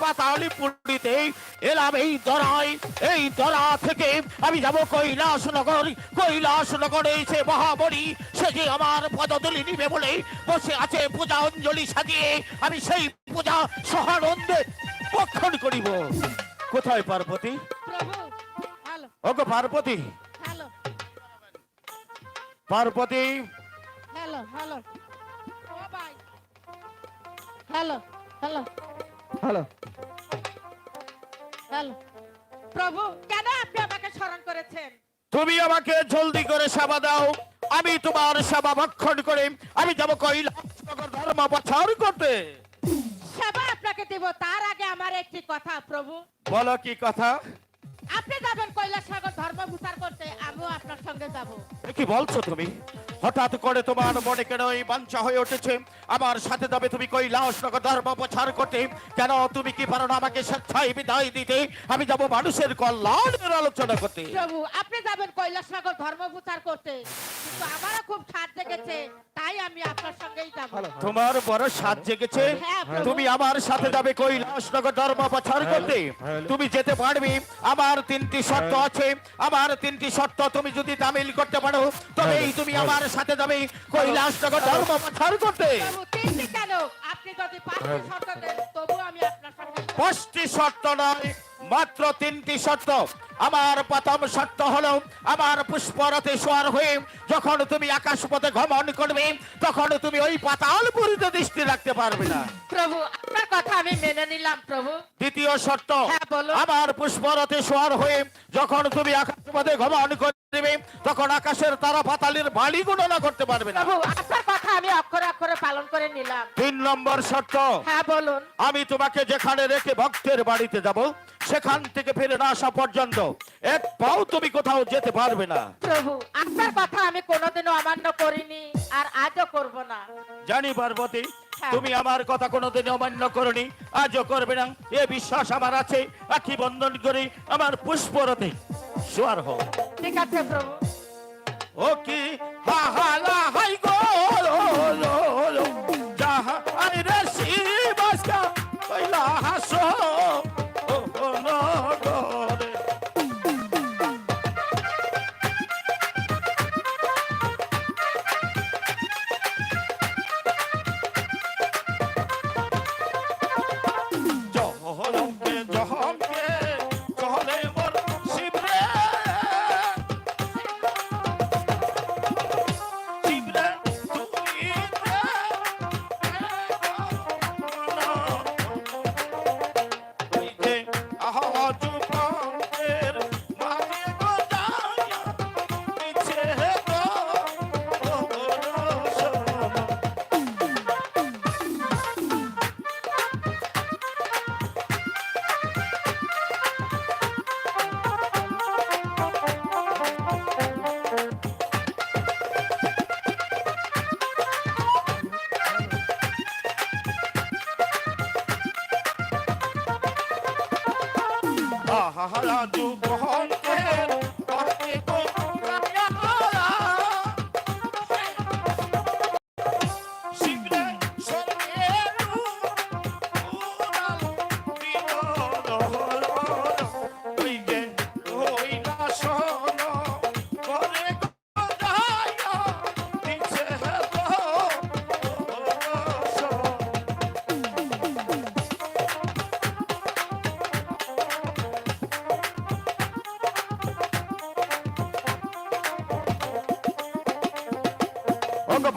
পাতালি পুরীতে এলাম এই দরায় এই দরা থেকে আমি যাব কৈলাসনগর। কৈলাসনগরে সে মহাবলী সে যে আমার পদদলি নিবে বলে বসে আছে পূজা অঞ্জলি সাজিয়ে আমি সেই পূজা সহানন্দে পক্ষণ করিব। কোথায় পার্বতী? ওগো Parvati. Parvati. Hello hello hello hello hello hello প্রভু কেন আপনি আমাকে স্মরণ করেছেন? তুমি আমাকে জলদি করে সেবা দাও। আমি তোমার সেবা ভক্ষণ করে। আমি যাব কৈলাসনগর ধর্ম প্রচার করতে। সেবা আপনাকে দেব তার আগে আমার একটি কথা প্রভু। বলো কি কথা? আপনি যাবেন কৈলাসনগর ধর্ম প্রচার করতে আমিও আপনার সঙ্গে যাব। কি বলছো তুমি? হঠাৎ করে তোমার মনে কেন এই বাঞ্ছা হয়ে উঠেছে? আমার সাথে যাবে তুমি কৈলাসনগর ধর্ম প্রচার করতে। কেন তুমি কি পারো না আমাকে স্বেচ্ছায় বিদায় দিতে? আমি যাব মানুষের কল্যাণের আলোচনা করতে। প্রভু আপনি যাবেন কৈলাসনগর ধর্ম প্রচার করতে। কিন্তু আমারও খুব সাথ জেগেছে তাই আমি আপনার সঙ্গেই যাব। তোমার বড় সাজ জেগেছে। হ্যাঁ, তুমি আমার সাথে যাবে কৈলাসনগর ধর্ম প্রচার করতে। তুমি যেতে পারবে। আমার তিনটি শর্ত আছে। আমার তিনটি শর্ত তুমি যদি তামিল করতে পারো তবেই তুমি আমার সাথে যাবে কৈলাসনগর ধর্ম প্রচার করতে। আপনি যদি পাঁচটি শর্ত দেন তবু আমি আপনার পাঁচটি শর্ত নয়। মাত্র তিনটি শর্ত। আমার প্রথম শর্ত হলো আমার পুষ্পরথে সোয়ার হয়ে যখন তুমি আকাশ পথে ভ্রমণ করবে তখন তুমি ওই পাতাল পুরীতে দৃষ্টি রাখতে পারবে না। প্রভু আপনার কথা আমি মেনে নিলাম প্রভু। দ্বিতীয় শর্ত হ্যাঁ, আমার পুষ্পরথে সোয়ার হয়ে যখন তুমি আকাশ পথে ভ্রমণ করবে তখন আকাশের তারা পাতালের বাড়ি গণনা করতে পারবে না। আপনার তিন নম্বর শর্ত হ্যাঁ বলুন। আমি তোমাকে যেখানে রেখে ভক্তের বাড়িতে যাব সেখান থেকে ফিরে না আসা পর্যন্ত। এক পাও তুমি কোথাও যেতে পারবে না। প্রভু আপনার কথা আমি কোনোদিনও অমান্য করিনি আর আজও করব না। জানি পার্বতী হ্যাঁ। তুমি আমার কথা কোনোদিন অমান্য করনি আজও করবে না। এ বিশ্বাস আমার আছে আখি বন্ধন করে আমার পুষ্পরতে সোয়ার ঠিক আছে প্রভু। ও কি হা হা লা I do.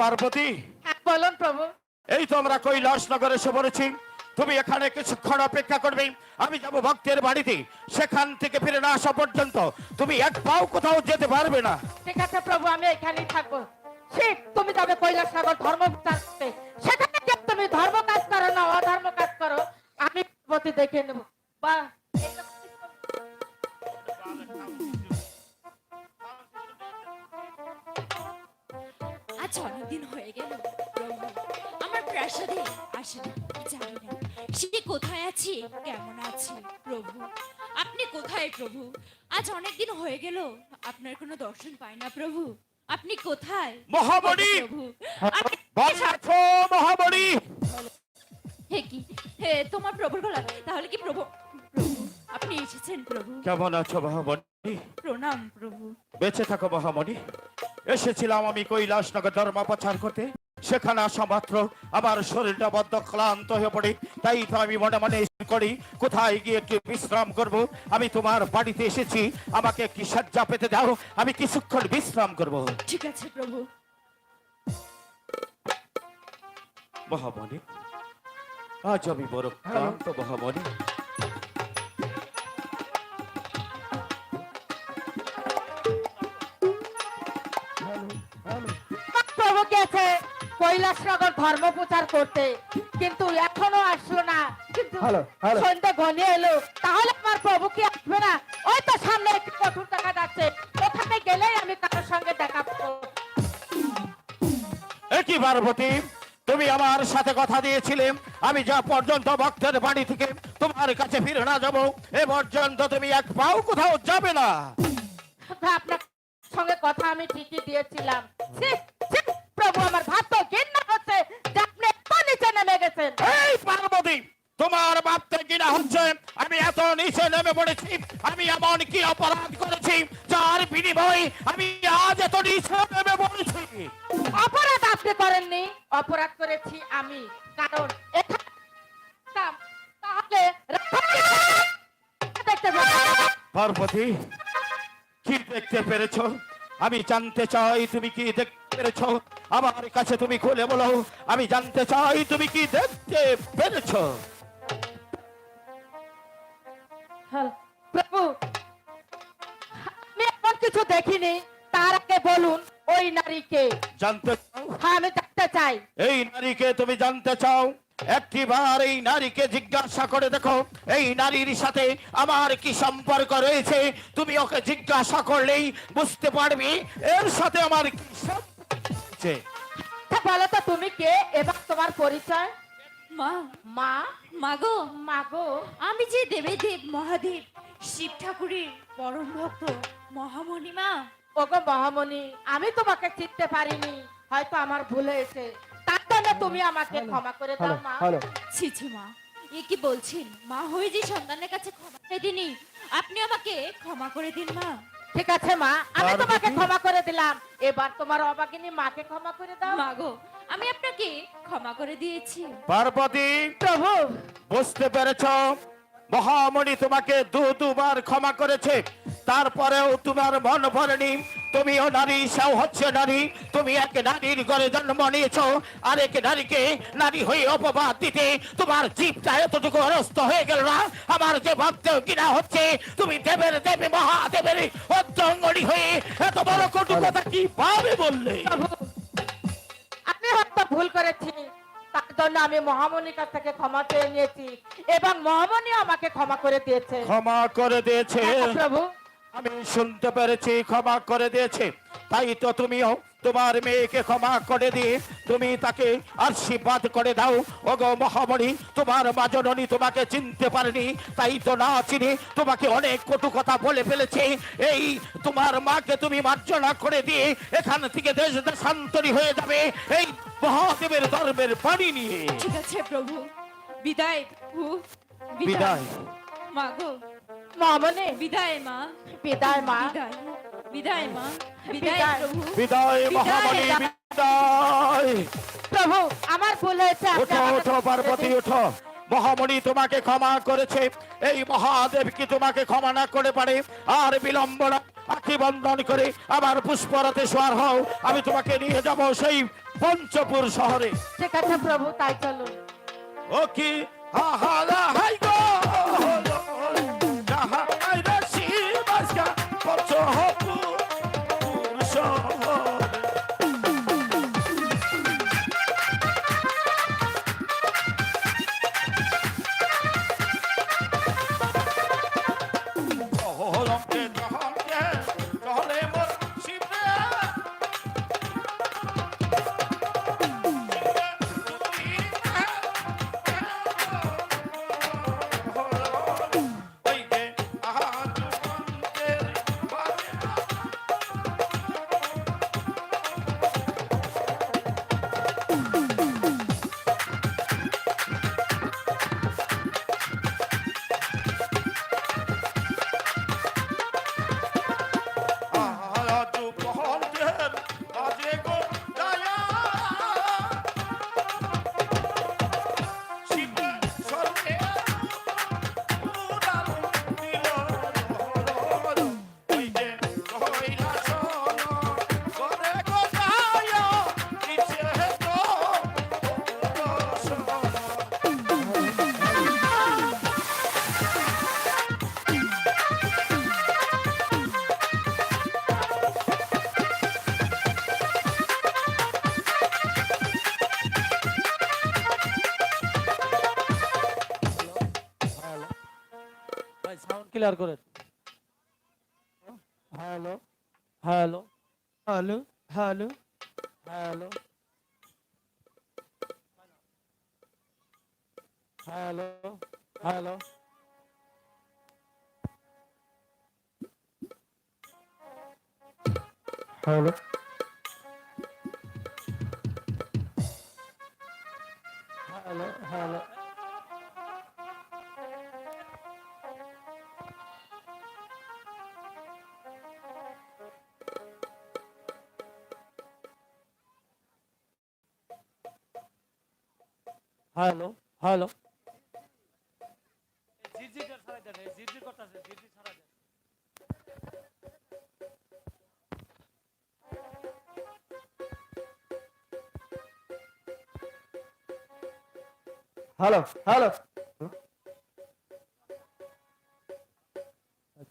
পার্বতী। বলুন প্রভু। এই তো আমরা কৈলাস নগরে এসে পড়েছি তুমি এখানে কিছুক্ষণ অপেক্ষা করবে। আমি যাব ভক্তের বাড়িতে। সেখান থেকে ফিরে না আসা পর্যন্ত তুমি এক পাও কোথাও যেতে পারবে না। ঠিক আছে প্রভু আমি এখানেই থাকব। ঠিক তুমি যাবে কৈলাস সাগর ধর্ম করতে সেখানে তুমি ধর্ম কাজ করো না অধর্ম কাজ করো। আমি প্রতি দেখে নেব। বা আজ অনেকদিন হয়ে গেল। প্রভু আমার প্রাসাদে আসে না জানি না সে কোথায় আছে? কেমন আছে? প্রভু আপনি কোথায় প্রভু? আজ অনেক দিন হয়ে গেল। আপনার কোনো দর্শন পাই না প্রভু। আপনি কোথায়? মহামণি প্রভু। বর্ষার্থ হে কি? হে তোমার প্রভুর গলা। তাহলে কি প্রভু প্রভু আপনি এসেছেন প্রভু? কেমন আছো মহামণি প্রণাম প্রভু। বেঁচে থাকো মহামণি এসেছিলাম আমি কৈলাসনগর ধর্ম প্রচার করতে। সেখানে আসা মাত্র আমার শরীরটা বদ্ধ ক্লান্ত হয়ে পড়ে। তাই তো আমি মনে মনে করি কোথায় গিয়ে একটু বিশ্রাম করব? আমি তোমার বাড়িতে এসেছি আমাকে কি সজ্জা পেতে দাও আমি কিছুক্ষণ বিশ্রাম করব। ঠিক আছে প্রভু। মহামণি আজ আমি বড় ক্লান্ত মহামণি। কৈলাসনগর ধর্ম প্রচার করতে। কিন্তু এখনও আসলো না। কিন্তু সন্ধ্যা ঘনিয়ে এলো। তাহলে আমার প্রভু কি আসবে না? ওই তো সামনে একটি কঠোর দেখা যাচ্ছে। ওখানে গেলেই আমি কারোর সঙ্গে দেখা পাবো। একই পার্বতী? তুমি আমার সাথে কথা দিয়েছিলে। আমি যা পর্যন্ত ভক্তের বাড়ি থেকে তোমার কাছে ফিরে না যাব এ পর্যন্ত তুমি এক পাও কোথাও যাবে না। আপনার সঙ্গে কথা আমি ঠিকই দিয়েছিলাম। প্রভু আমার ভাত তো ঘৃণা হচ্ছে। যে আপনি এত নিচে নেমে গেছেন। এই পার্বতী তোমার ভাবতে কিনা হচ্ছে। আমি এত নিচে নেমে পড়েছি। আমি এমন কি অপরাধ করেছি যার বিনিময় আমি আজ এত নিচে নেমে পড়েছি? অপরাধ আপনি করেননি। অপরাধ করেছি আমি। কারণ তাহলে পার্বতী কি দেখতে পেরেছ? আমি জানতে চাই তুমি কি দেখতে পেরেছ? আমার কাছে তুমি খুলে বলো আমি জানতে চাই তুমি কি দেখতে পেরেছ? প্রভু আমি এমন কিছু দেখিনি। তার আগে বলুন ওই নারীকে। জানতে চাও? হ্যাঁ আমি দেখতে চাই। এই নারীকে তুমি জানতে চাও? একটিবার এই নারীকে জিজ্ঞাসা করে দেখো। এই নারীর সাথে আমার কি সম্পর্ক রয়েছে? তুমি ওকে জিজ্ঞাসা করলেই বুঝতে পারবি এর সাথে আমার কি সম্পর্ক তা বলো তো তুমি কে এবার তোমার পরিচয়? মা। মা? মাগো মাগো আমি যে দেবেদেব মহাদেব শিব ঠাকুরের পরম ভক্ত মহামণিমা। ওগো মহামণি আমি তোমাকে চিনতে পারিনি হয়তো আমার ভুল হয়েছে। তার জন্য তুমি আমাকে ক্ষমা করে দাও মা। ছি ছি মা এ কি বলছেন? মা হয়ে যে সন্তানের কাছে ক্ষমা চাইতেনি আপনি আমাকে ক্ষমা করে দিন মা। ঠিক আছে মা। আমি তোমাকে ক্ষমা করে দিলাম। এবার তোমার অবাগিনী মাকে ক্ষমা করে দাও। মাগো আমি আপনাকে ক্ষমা করে দিয়েছি। পার্বতী প্রভু! বুঝতে পেরেছ? মহামণি তোমাকে দু দুবার ক্ষমা করেছে। তারপরেও তোমার মন ভরেনি। তুমিও নারী, সেও হচ্ছে নারী। তুমি এক নারীর ঘরে জন্ম নিয়েছ। আর এক নারীকে নারী হয়ে অপবাদ দিতে তোমার জীবটা এতটুকু অরস্ত হয়ে গেল না? আমার যে ভাবতে কিনা হচ্ছে, তুমি দেবের দেবে মহাদেবের অর্ধঙ্গনি হয়ে এত বড় কটু কথা কি পাবে বললে? জন্য আমি মহামণির কাছ থেকে ক্ষমা চেয়ে নিয়েছি। এবং মহামণি আমাকে ক্ষমা করে দিয়েছে। ক্ষমা করে দিয়েছে। প্রভু। আমি শুনতে পেরেছি ক্ষমা করে দিয়েছে। তাই তো তুমিও তোমার মেয়েকে ক্ষমা করে দিয়ে তুমি তাকে আশীর্বাদ করে দাও। ওগো মহামণি তোমার মা জননী তোমাকে চিনতে পারেনি। তাই তো না চিনি তোমাকে অনেক কটু কথা বলে ফেলেছে। এই তোমার মাকে তুমি মার্জনা করে দিয়ে এখান থেকে দেশ দেশান্তরী হয়ে যাবে। এই মহাদেবের ধর্মের পানি নিয়ে। ঠিক আছে প্রভু। বিদায় প্রভু বিদায়। মাগো মহামণি বিদায় মা। বিদায় মা। বিদায়। বিদায় মা। বিদায়। প্রভু। বিদায় মহামণি বিদায়। প্রভু আমার ভুল হয়েছে ওঠো ওঠো পার্বতী ওঠো। মহামণি তোমাকে ক্ষমা করেছে। এই মহাদেব কি তোমাকে ক্ষমা না করে পারে? আর বিলম্ব না। আখি বন্ধন করে আমার পুষ্পরাতে সোয়ার হও। আমি তোমাকে নিয়ে যাব সেই পঞ্চপুর শহরে। ঠিক আছে প্রভু তাই চলুন। ও কি? হা হা হাই ক্লিয়ার করেন। Hello. Hello. Hello hello. Hello. Hello. Hello. Hello. Hello hello. ছাড়াই দেন হ্যালো হ্যালো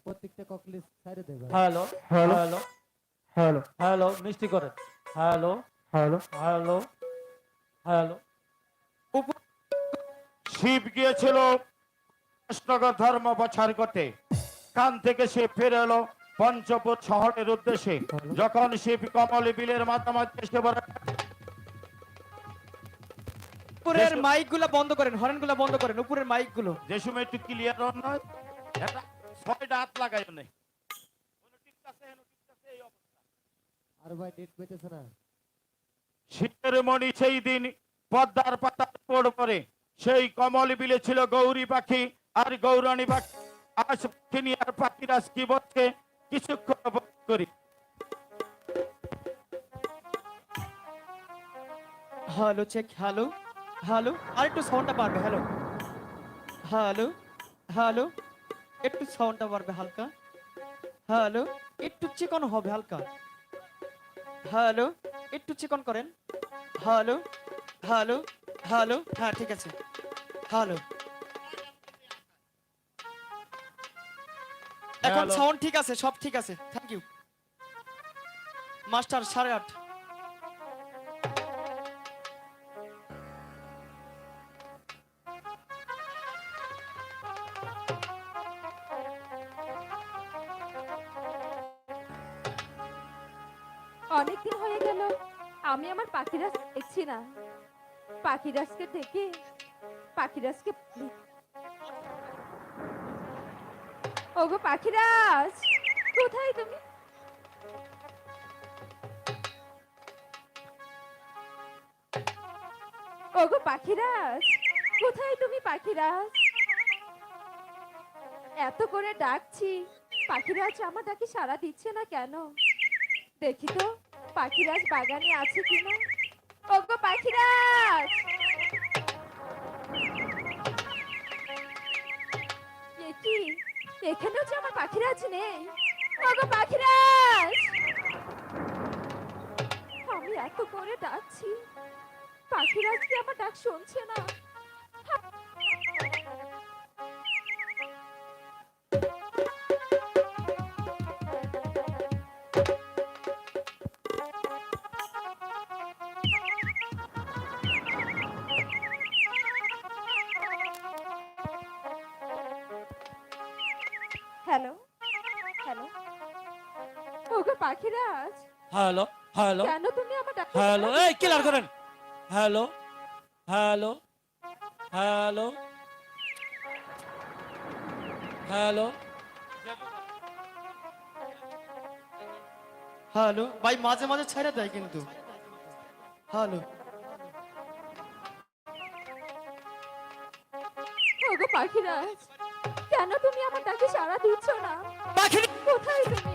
প্রত্যেকটা ককলিস সাইডে দেবে hello hello. Hello hello hello মিষ্টি করেন hello hello hello hello Shiv গিয়েছিল কৃষ্ণগর ধর্ম প্রচার করতে। কান থেকে সে ফিরে এলো পঞ্চপুর শহরের উদ্দেশ্যে। যখন শিব কমল বিলের মাতামাতি এসে উপরের মাইকগুলা বন্ধ করেন হরেনগুলা বন্ধ করেন উপরের মাইকগুলো যে সময় একটু ক্লিয়ার নয় এটা ছয়টা হাত লাগাই নেই আর ভাই ডেট পেতেছে না। শীতের মণি সেই দিন পদ্মার পাতার পড় পরে সেই কমল বিলে ছিল গৌরী পাখি, আর গৌরানী পাখি। আজ পাখিনি আর পাখিরাজ কি বলছে, কিছুক্ষণ করি। হ্যালো চেক হ্যালো হ্যালো আর একটু সাউন্ডটা বাড়বে, হ্যালো। হ্যালো হ্যালো, একটু সাউন্ডটা বাড়বে হালকা। হ্যালো, একটু চিকন হবে হালকা। হ্যালো, একটু চিকন করেন। হ্যালো হ্যালো হ্যালো হ্যাঁ ঠিক আছে। হ্যালো এখন Hello. সাউন্ড ঠিক আছে সব ঠিক আছে। থ্যাংক ইউ মাস্টার সাড়ে আট। অনেকদিন হয়ে গেল। আমি আমার পাখিরাজ দেখছি না। পাখিরাজকে ডেকে পাখিরাজকে ওগো পাখিরাজ, কোথায় তুমি? ওগো পাখিরাজ, কোথায় তুমি পাখিরাজ? এত করে ডাকছি, পাখিরাজ আমার ডাকি সাড়া দিচ্ছে না কেন? দেখি তো, পাখিরাজ বাগানে আছে কিনা? ওগো পাখিরাজ কি? এখানেও যে আমার পাখিরাজ নেই। ওগো পাখিরাজ আমি এত করে ডাকছি। পাখিরাজ কি আমার ডাক শুনছে না? হ্যালো? হ্যালো? ওগো পাখিরাজ হ্যালো হ্যালো। কেন তুমি আমার ডাক হ্যালো এই ক্লিয়ার করেন? Hello hello hello hello. Hello ভাই মাঝে মাঝে ছেড়ে দেয় কিন্তু। হ্যালো। ওগো পাখিরাজ কেন তুমি আমার ডাকে সাড়া দিচ্ছ না? পাখির কোথায় তুমি?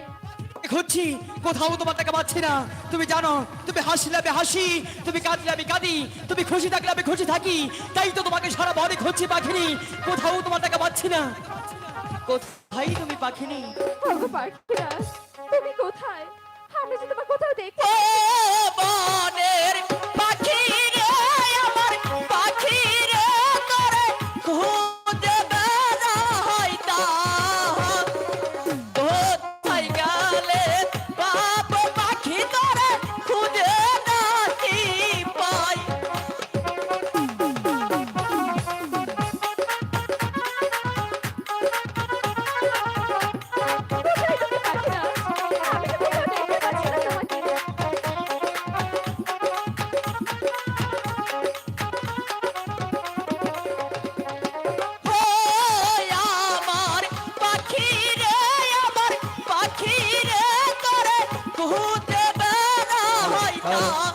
খুঁজছি কোথাও তোমার টাকা পাচ্ছি না। তুমি জানো তুমি হাসলে আমি হাসি তুমি কাঁদলে আমি কাঁদি তুমি খুশি থাকলে আমি খুশি থাকি। তাই তো তোমাকে সারা বনে খুঁজছি পাখিনি। কোথাও তোমার টাকা পাচ্ছি না। কোথায় তুমি পাখিনি? ওগো তুমি কোথায়? আমি যে তোমার কোথাও দেখি ও খুঁজে বেড়া হয় না